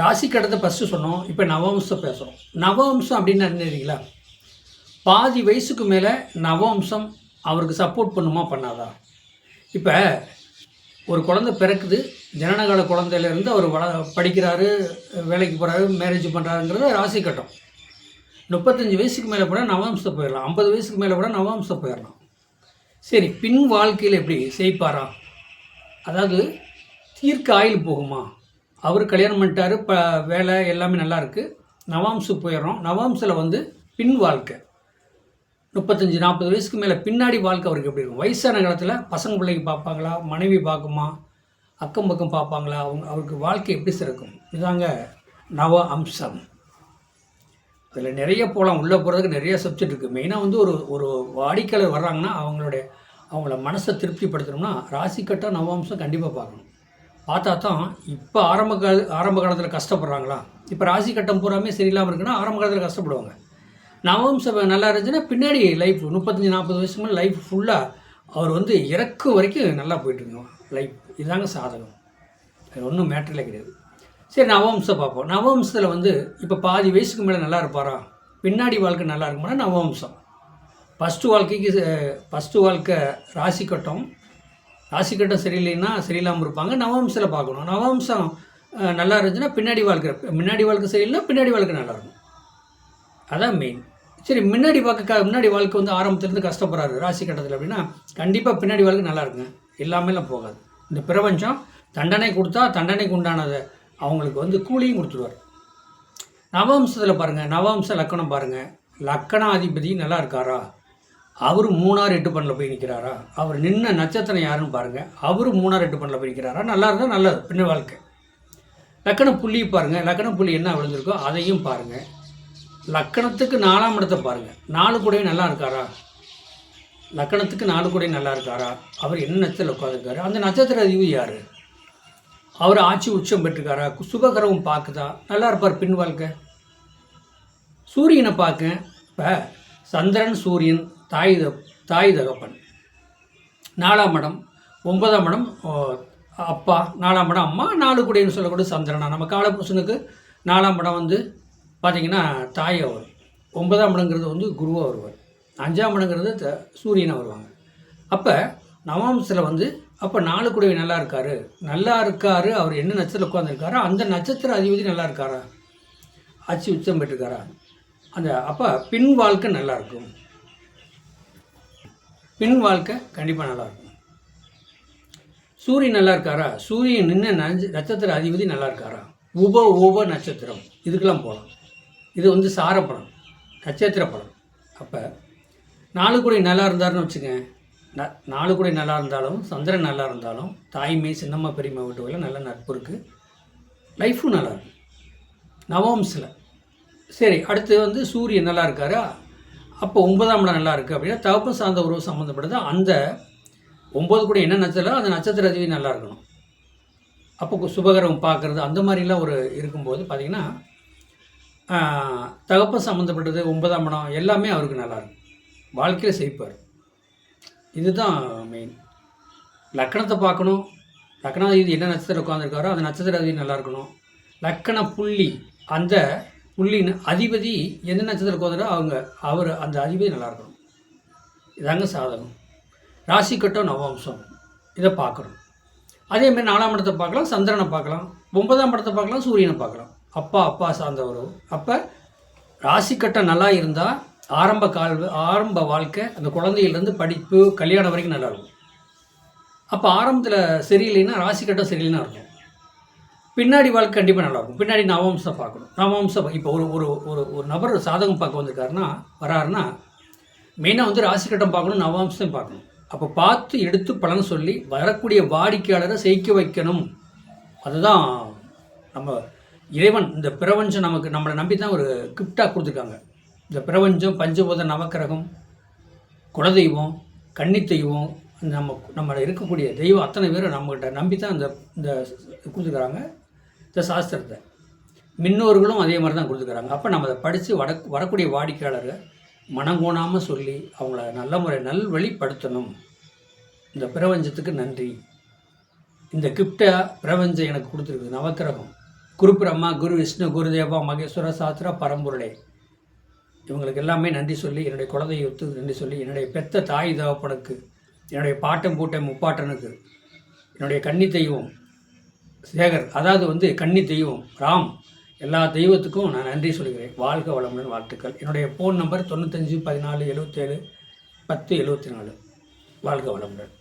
ராசி கடந்த ஃபஸ்ட்டு சொன்னோம் இப்போ நவம்சம் பேசுகிறோம் நவம்சம் அப்படின்னு என்ன பாதி வயசுக்கு மேலே நவம்சம் அவருக்கு சப்போர்ட் பண்ணுமா பண்ணாதா? இப்போ ஒரு குழந்தை பிறக்குது ஜனனகால குழந்தையிலேருந்து அவர் வள படிக்கிறாரு வேலைக்கு போகிறாரு மேரேஜ் பண்ணுறாருங்கிறது ராசி கட்டம் முப்பத்தஞ்சு வயசுக்கு மேலே கூட நவம்சம் போயிடலாம். ஐம்பது வயசுக்கு மேலே கூட நவம்சம் போயிடலாம். சரி பின் வாழ்க்கையில் எப்படி? செய்ப்பாரா? அதாவது தீர்க்க ஆயில் போகுமா? அவர் கல்யாணம் பண்ணிட்டாரு ப வேலை எல்லாமே நல்லா இருக்குது நவாம்சு போயிடுறோம். நவாம்சில் வந்து பின் வாழ்க்கை. முப்பத்தஞ்சு நாற்பது வயசுக்கு மேலே பின்னாடி வாழ்க்கை அவருக்கு எப்படி இருக்கும்? வயசான காலத்தில் பசங்க பிள்ளைங்க பார்ப்பாங்களா? மனைவி பார்க்குமா? அக்கம் பக்கம் பார்ப்பாங்களா? அவங்க அவருக்கு வாழ்க்கை எப்படி சிறக்கும் இதாங்க நவ அம்சம் அதில் நிறைய போகலாம் உள்ளே போகிறதுக்கு நிறைய சப்ஜெக்ட் இருக்குது மெயினாக வந்து ஒரு ஒரு வாடிக்கையாளர் வர்றாங்கன்னா அவங்களுடைய அவங்கள மனசை திருப்திப்படுத்தணும்னா ராசி நவாம்சம் கண்டிப்பாக பார்க்கணும். பார்த்தா தான் இப்போ ஆரம்ப கால ஆரம்ப காலத்தில் கஷ்டப்படுறாங்களா? இப்போ ராசி கட்டம் பூராமே சரியில்லாமல் இருக்குன்னா ஆரம்ப காலத்தில் கஷ்டப்படுவாங்க. நவம்சம் நல்லா இருந்துச்சுன்னா பின்னாடி லைஃப் முப்பத்தஞ்சு நாற்பது வயசுக்கு மேலே லைஃப் ஃபுல்லாக அவர் வந்து இறக்கு வரைக்கும் நல்லா போயிட்டுருங்க லைஃப் இதுதாங்க சாதகம். அது ஒன்றும் மேட்டரில் கிடையாது. சரி நவம்சம் பார்ப்போம். நவம்சத்தில் வந்து இப்போ பாதி வயசுக்கு மேலே நல்லா இருப்பாரா? பின்னாடி வாழ்க்கை நல்லா இருக்குமானா நவம்சம் ஃபஸ்ட்டு வாழ்க்கைக்கு ஃபஸ்ட்டு வாழ்க்கை ராசி கட்டம். ராசிக்கட்டம் சரியில்லைன்னா சரியில்லாமல் இருப்பாங்க. நவம்சில் பார்க்கணும். நவம்சம் நல்லா இருந்துச்சுன்னா பின்னாடி வாழ்க்கை முன்னாடி வாழ்க்கை சரியில்லைன்னா பின்னாடி வாழ்க்கை நல்லா இருக்கும். அதான் மெயின் சரி முன்னாடி வாழ்க்கை முன்னாடி வாழ்க்கை வந்து ஆரம்பத்துலேருந்து கஷ்டப்படுறாரு ராசி கட்டத்தில் அப்படின்னா கண்டிப்பாக பின்னாடி வாழ்க்கை நல்லா இருக்குங்க. எல்லாமேலாம் போகாது. இந்த பிரபஞ்சம் தண்டனை கொடுத்தா தண்டனைக்கு உண்டானதை அவங்களுக்கு வந்து கூலியும் கொடுத்துருவார். நவம்சத்தில் பாருங்கள் நவம்ச லக்கணம் பாருங்கள் லக்கணாதிபதி நல்லா இருக்காரா? அவர் மூணார் எட்டு பண்ணில் போய் நிற்கிறாரா அவர் நின்ன நட்சத்திரம் யாருன்னு பாருங்கள் அவர் மூணார் எட்டு பண்ணில் போய் நிற்கிறாரா நல்லா இருந்தால் நல்லது பின்ன வாழ்க்கை. லக்கண புள்ளி பாருங்கள் லக்கண புள்ளி என்ன விழுந்திருக்கோ அதையும் பாருங்கள் லக்கணத்துக்கு நாலாம் இடத்தை பாருங்கள் நாலு கூடவே நல்லா இருக்காரா? லக்கணத்துக்கு நாலு கூடவே நல்லா இருக்காரா? அவர் என்ன நட்சத்திரம் உட்காந்துருக்காரு அந்த நட்சத்திர அதிபதி யார்? அவர் ஆட்சி உச்சம் பெற்றிருக்காரா? சுபகரவும் பார்க்குதா? நல்லா இருப்பார் பின் வாழ்க்கை. சூரியனை பார்க்க இப்போ சந்திரன் சூரியன் தாய் தாய் தகப்பன். நாலாம் இடம் ஒன்பதாம் இடம் ஓ, அப்பா நாலாம் இடம் அம்மா நாலு குடைன்னு சொல்லக்கூடிய சந்திரனா. நம்ம காலபுருஷனுக்கு நாலாம் இடம் வந்து பார்த்திங்கன்னா தாயை வரும் ஒன்பதாம் இடங்கிறது வந்து குருவாக வருவார் அஞ்சாம் இடங்கிறது த- சூரியனாக வருவாங்க அப்போ நவாம்சத்தில் வந்து அப்போ நாலு குடவை நல்லா இருக்காரு. நல்லா இருக்காரு அவர் என்ன நட்சத்திரம் உட்காந்துருக்காரோ அந்த நட்சத்திர அதிபதி நல்லா இருக்காரா? அச்சு உச்சம் பெற்றிருக்காரா? அந்த அப்போ பின் வாழ்க்கை நல்லா பெண் பின் வாழ்க்கை கண்டிப்பாக நல்லாயிருக்கும். சூரியன் நல்லா இருக்காரா சூரியன் நின்ன நஞ்ச நட்சத்திர அதிபதி நல்லா இருக்காரா உப உப நட்சத்திரம். இதுக்கெல்லாம் போகலாம் இது வந்து சாரப்படம் நட்சத்திர படம் அப்போ நாலு கூட நல்லா இருந்தாருன்னு வச்சுங்க ந- நாலு கூட நல்லா இருந்தாலும் சந்திரன் நல்லா இருந்தாலும் தாய்மை சின்னம்மா பெரியம்மா வீட்டுகளில் நல்ல நட்பு இருக்குது லைஃப்பும் நல்லா இருக்கும் நவம்சில் சரி அடுத்து வந்து சூரியன் நல்லா இருக்காரா? அப்போ ஒன்பதாம் இடம் நல்லா இருக்குது அப்படின்னா தகப்பன் சார்ந்த உறவு சம்மந்தப்பட்டது அந்த ஒம்பது கூட என்ன நட்சத்திரம் அந்த நட்சத்திர அதிவி நல்லா இருக்கணும். அப்போ சுபகரம் பார்க்குறது அந்த மாதிரிலாம் ஒரு இருக்கும்போது பார்த்திங்கன்னா தகப்ப சம்மந்தப்பட்டது ஒன்பதாம் இடம் எல்லாமே அவருக்கு நல்லா இருக்கும் வாழ்க்கையில் செய்ப்பார் இதுதான் மெயின் லக்கணத்தை பார்க்கணும். லக்கணாதிபதி என்ன நட்சத்திரம் உட்காந்துருக்காரோ அந்த நட்சத்திர அதிவி நல்லா இருக்கணும். லக்கண புள்ளி அந்த புள்ளின் அதிபதி எந்த நட்சத்திரம் கோதரோ அவங்க அவர் அந்த அதிபதி நல்லா இருக்கணும். இதாங்க சாதகம். ராசி கட்டம் நவம்சம் இதை பார்க்கணும். அதேமாதிரி நாலாம் இடத்தை பார்க்கலாம் சந்திரனை பார்க்கலாம் ஒன்பதாம் இடத்தை பார்க்கலாம் சூரியனை பார்க்கலாம். அப்பா அப்பா சார்ந்தவர். அப்போ ராசி கட்டம் நல்லா இருந்தால் ஆரம்ப கால் ஆரம்ப வாழ்க்கை அந்த குழந்தையிலேருந்து படிப்பு கல்யாணம் வரைக்கும் நல்லாயிருக்கும் அப்போ ஆரம்பத்தில் சரியில்லைன்னா ராசி கட்டம் சரியில்லைன்னா இருக்கும். பின்னாடி வாழ்க்கை கண்டிப்பாக நல்லாயிருக்கும். பின்னாடி நவம்சம் பார்க்கணும். நவம்சம் இப்போ ஒரு ஒரு ஒரு ஒரு நபர் சாதகம் பார்க்க வந்திருக்காருன்னா வராருன்னா மெயினாக வந்து ராசி கட்டம் பார்க்கணும் நவாம்சம் பார்க்கணும். அப்போ பார்த்து எடுத்து பலன் சொல்லி வரக்கூடிய வாடிக்கையாளரை செய்க்க வைக்கணும். அதுதான் நம்ம இறைவன் இந்த பிரபஞ்சம் நமக்கு நம்மளை நம்பி தான் ஒரு கிஃப்டாக கொடுத்துருக்காங்க. இந்த பிரபஞ்சம் பஞ்சபூத நவக்கிரகம் குலதெய்வம் கன்னி தெய்வம் நம்ம நம்மளை இருக்கக்கூடிய தெய்வம் அத்தனை பேரும் நம்மகிட்ட நம்பி தான் இந்த இந்த கொடுத்துருக்குறாங்க இந்த சாஸ்திரத்தை. முன்னோர்களும் அதே மாதிரி தான் கொடுத்துருக்குறாங்க அப்போ நம்ம அதை படித்து வட வரக்கூடிய வாடிக்கையாளரை மனங்கோணாமல் சொல்லி அவங்கள நல்ல முறை நல்வழிப்படுத்தணும். இந்த பிரபஞ்சத்துக்கு நன்றி. இந்த கிஃப்டை பிரபஞ்சம் எனக்கு கொடுத்துருக்கு. நவக்கிரகம். குரு பிரம்மா குரு விஷ்ணு குருதேவா மகேஸ்வர சாஸ்திர பரம்பொருளே. இவங்களுக்கு எல்லாமே நன்றி சொல்லி என்னுடைய குலதெய்வத்து நன்றி சொல்லி என்னுடைய பெத்த தாய் தகப்பனுக்கு என்னுடைய பாட்டம் பூட்டை முப்பாட்டனுக்கு என்னுடைய கன்னி தெய்வம் சேகர் அதாவது வந்து கன்னி தெய்வம் ராம் எல்லா தெய்வத்துக்கும் நான் நன்றி சொல்கிறேன். வாழ்க வளமுடன் வாழ்த்துக்கள். என்னுடைய ஃபோன் நம்பர் தொண்ணூத்தஞ்சு பதினாலு எழுபத்தேழு பத்து எழுபத்தி நாலு வாழ்க வளமுடன்.